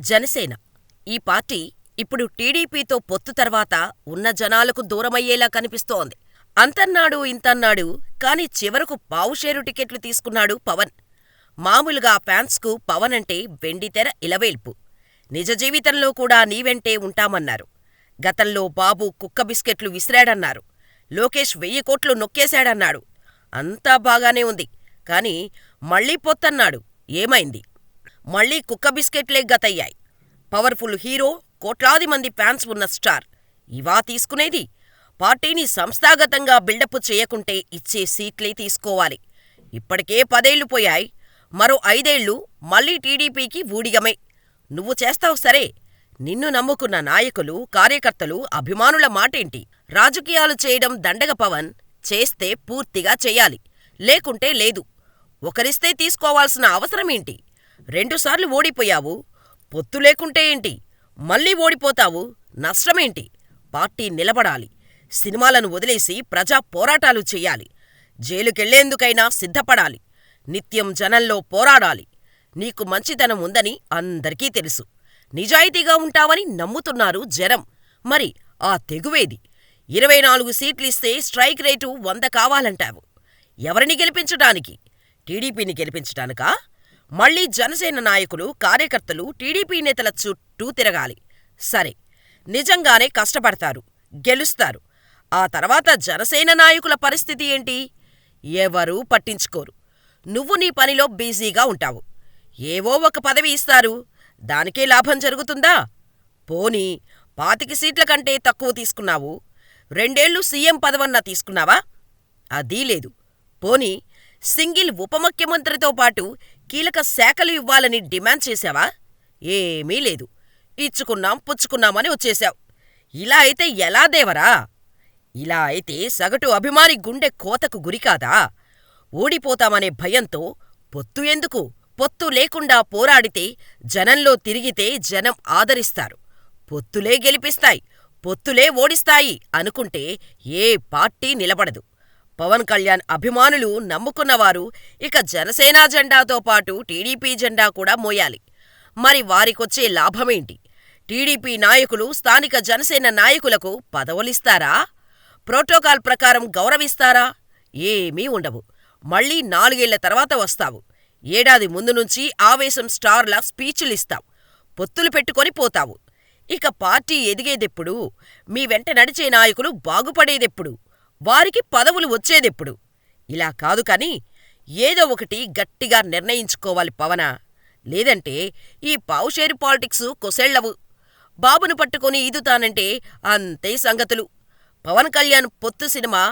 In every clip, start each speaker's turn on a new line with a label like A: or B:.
A: జనసేన ఈ పార్టీ ఇప్పుడు టీడీపీతో పొత్తు తర్వాత ఉన్న జనాలకు దూరమయ్యేలా కనిపిస్తోంది. అంతన్నాడు ఇంతన్నాడు కానీ చివరకు పావుషేరు టికెట్లు తీసుకున్నాడు పవన్. మామూలుగా ఫ్యాన్స్కు పవన్ అంటే వెండితెర ఇలవేల్పు. నిజ జీవితంలో కూడా నీవెంటే ఉంటామన్నారు. గతంలో బాబు కుక్క బిస్కెట్లు విసిరాడన్నారు. లోకేష్ వెయ్యి కోట్లు నొక్కేశాడన్నాడు. అంతా బాగానే ఉంది. కానీ మళ్ళీ పొత్తన్నాడు. ఏమైంది? మళ్ళీ కుక్క బిస్కెట్లే గతయ్యాయి. పవర్ఫుల్ హీరో, కోట్లాది మంది ఫ్యాన్స్ ఉన్న స్టార్. ఇవా తీసుకునేది? పార్టీని సంస్థాగతంగా బిల్డప్ చేయకుంటే ఇచ్చే సీట్లే తీసుకోవాలి. ఇప్పటికే పదేళ్ళు పోయాయి మరో ఐదేళ్ళు మళ్ళీ టీడీపీకి ఊడిగమే. నువ్వు చేస్తావు సరే. నిన్ను నమ్ముకున్న నాయకులు, కార్యకర్తలు, అభిమానుల మాటేంటి? రాజకీయాలు చేయడం దండగ పవన్. చేస్తే పూర్తిగా చెయ్యాలి. లేకుంటే లేదు. ఒకరిస్తే తీసుకోవాల్సిన అవసరమేంటి? రెండుసార్లు ఓడిపోయావు. పొత్తు లేకుంటే ఏంటి? మళ్ళీ ఓడిపోతావు. నష్టమేంటి? పార్టీ నిలబడాలి. సినిమాలను వదిలేసి ప్రజా పోరాటాలు చెయ్యాలి. జైలుకెళ్ళేందుకైనా సిద్ధపడాలి. నిత్యం జనంలో పోరాడాలి. నీకు మంచితనం ఉందని అందరికీ తెలుసు. నిజాయితీగా ఉంటావని నమ్ముతున్నారు జనం. మరి ఆ తెగువేది? ఇరవై నాలుగు సీట్లిస్తే స్ట్రైక్ రేటు వంద కావాలంటావు. ఎవరిని గెలిపించటానికి? టీడీపీని గెలిపించటానికా? మళ్ళీ జనసేన నాయకులు, కార్యకర్తలు టీడీపీ నేతల చుట్టూ తిరగాలి. సరే, నిజంగానే కష్టపడతారు. గెలుస్తారు. ఆ తర్వాత జనసేన నాయకుల పరిస్థితి ఏంటి? ఎవరూ పట్టించుకోరు. నువ్వు నీ పనిలో బిజీగా ఉంటావు. ఏవో ఒక పదవి ఇస్తారు. దానికే లాభం జరుగుతుందా? పోనీ పాతిక సీట్ల కంటే తక్కువ తీసుకున్నావు. రెండేళ్ళు సీఎం పదవన్నా తీసుకున్నావా? అదీ లేదు. పోనీ సింగిల్ ఉప ముఖ్యమంత్రితో పాటు కీలక శాఖలు ఇవ్వాలని డిమాండ్ చేశావా? ఏమీ లేదు. ఇచ్చుకున్నాం పుచ్చుకున్నామని వచ్చేశావ్. ఇలా అయితే ఎలా దేవరా? ఇలా అయితే సగటు అభిమాని గుండె కోతకు గురికాదా? ఓడిపోతామనే భయంతో పొత్తు ఎందుకు? పొత్తు లేకుండా పోరాడితే, జనంలో తిరిగితే జనం ఆదరిస్తారు. పొత్తులే గెలిపిస్తాయి పొత్తులే ఓడిస్తాయి అనుకుంటే ఏ పార్టీ నిలబడదు. పవన్ కళ్యాణ్ అభిమానులు నమ్ముకున్నవారు ఇక జనసేన జెండాతో పాటు టీడీపీ జెండా కూడా మోయాలి. మరి వారికొచ్చే లాభమేంటి? టీడీపీ నాయకులు స్థానిక జనసేన నాయకులకు పదవులిస్తారా? ప్రోటోకాల్ ప్రకారం గౌరవిస్తారా? ఏమీ ఉండవు. మళ్ళీ నాలుగేళ్ళ తర్వాత వస్తావు. ఏడాది ముందు నుంచి ఆవేశం స్టార్లా స్పీచ్లిస్తావు పొత్తులు పెట్టుకొని పోతావు. ఇక పార్టీ ఎదిగేదెప్పుడు? మీ వెంట నడిచే నాయకులు బాగుపడేదెప్పుడు? వారికి పదవులు వచ్చేదెప్పుడు? ఇలా కాదు కాని, ఏదో ఒకటి గట్టిగా నిర్ణయించుకోవాలి పవన. లేదంటే ఈ పావుషేరు పాలిటిక్సు కొసెళ్ళవు. బాబును పట్టుకొని ఈదుతానంటే అంతే సంగతులు. పవన్ కళ్యాణ్ పొత్తు సినిమా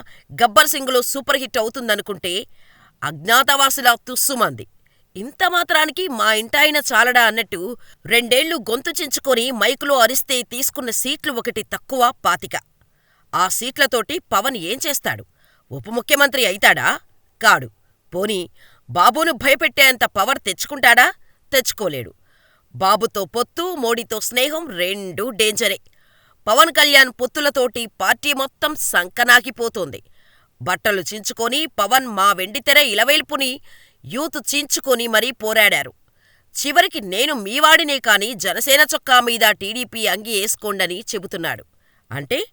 A: గబ్బర్ సింగ్లో సూపర్ హిట్ అవుతుందనుకుంటే అజ్ఞాతవాసిలా తుస్సుమంది. ఇంత మాత్రానికి మా ఇంటాయన చాలడా అన్నట్టు రెండేళ్ళు గొంతు చించుకొని మైకులో అరిస్తే తీసుకున్న సీట్లు ఒకటి తక్కువ పాతిక. ఆ సీట్లతోటి పవన్ ఏం చేస్తాడు? ఉప ముఖ్యమంత్రి అయితాడా? కాడు. పోనీ బాబును భయపెట్టేంత పవర్ తెచ్చుకుంటాడా? తెచ్చుకోలేడు. బాబుతో పొత్తు, మోడీతో స్నేహం రెండూ డేంజరే. పవన్ కళ్యాణ్ పొత్తులతోటి పార్టీ మొత్తం సంకనాకిపోతోంది. బట్టలు చించుకొని పవన్ మా వెండితెర ఇలవేల్పుని యూత్ చించుకొని మరీ పోరాడారు. చివరికి నేను మీవాడినే కాని జనసేన చొక్కా మీద టీడీపీ అంగి వేసుకోండని చెబుతున్నాడు. అంటే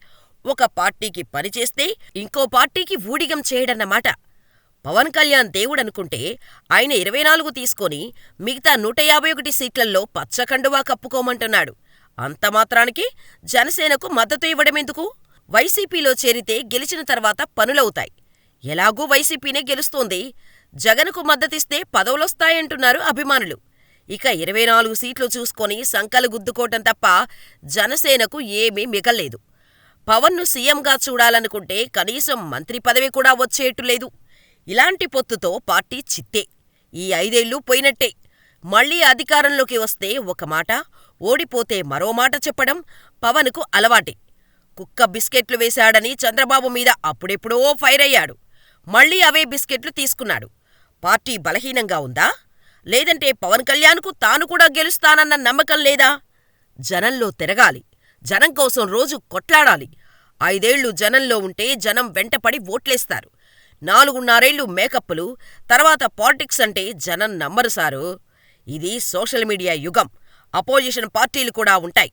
A: ఒక పార్టీకి పనిచేస్తే ఇంకో పార్టీకి ఊడిగం చేయడన్నమాట. పవన్ కళ్యాణ్ దేవుడనుకుంటే ఆయన ఇరవై నాలుగు తీసుకొని మిగతా నూట యాభై ఒకటి సీట్లల్లో పచ్చకండువా కప్పుకోమంటున్నాడు. అంత మాత్రానికి జనసేనకు మద్దతు ఇవ్వడమెందుకు? వైసీపీలో చేరితే గెలిచిన తర్వాత పనులవుతాయి ఎలాగూ వైసీపీనే గెలుస్తోంది. జగన్కు మద్దతిస్తే పదవులొస్తాయంటున్నారు అభిమానులు. ఇక ఇరవై నాలుగు సీట్లు చూసుకొని సంకలు గుద్దుకోవటం తప్ప జనసేనకు ఏమీ మిగల్లేదు. పవన్ను సీఎంగా చూడాలనుకుంటే కనీసం మంత్రి పదవి కూడా వచ్చేట్టు లేదు. ఇలాంటి పొత్తుతో పార్టీ చిత్తే. ఈ ఐదేళ్ళూ పోయినట్టే. మళ్ళీ అధికారంలోకి వస్తే ఒక మాట, ఓడిపోతే మరో మాట చెప్పడం పవన్కు అలవాటే. కుక్క బిస్కెట్లు వేశాడని చంద్రబాబు మీద అప్పుడెప్పుడో ఫైరయ్యాడు. మళ్ళీ అవే బిస్కెట్లు తీసుకున్నాడు. పార్టీ బలహీనంగా ఉందా? లేదంటే పవన్ కళ్యాణ్కు తాను కూడా గెలుస్తానన్న నమ్మకం లేదా? జనంలో తిరగాలి. జనం కోసం రోజూ కొట్లాడాలి. ఐదేళ్ళు జనంలో ఉంటే జనం వెంటపడి ఓట్లేస్తారు. నాలుగున్నరేళ్ళు మేకప్పులు, తర్వాత పాలిటిక్స్ అంటే జనం నమ్మరు సారూ. ఇది సోషల్ మీడియా యుగం. అపోజిషన్ పార్టీలు కూడా ఉంటాయి.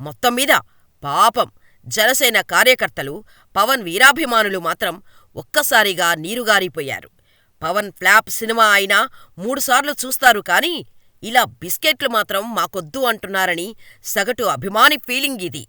A: మొత్తం మీద పాపం జనసేన కార్యకర్తలు, పవన్ వీరాభిమానులు మాత్రం ఒక్కసారిగా నీరుగారిపోయారు. పవన్ ఫ్లాప్ సినిమా అయినా మూడుసార్లు చూస్తారు కానీ ఇలా బిస్కెట్లు మాత్రం మాకొద్దు అంటున్నారని సగటు అభిమాని ఫీలింగ్ ఇది.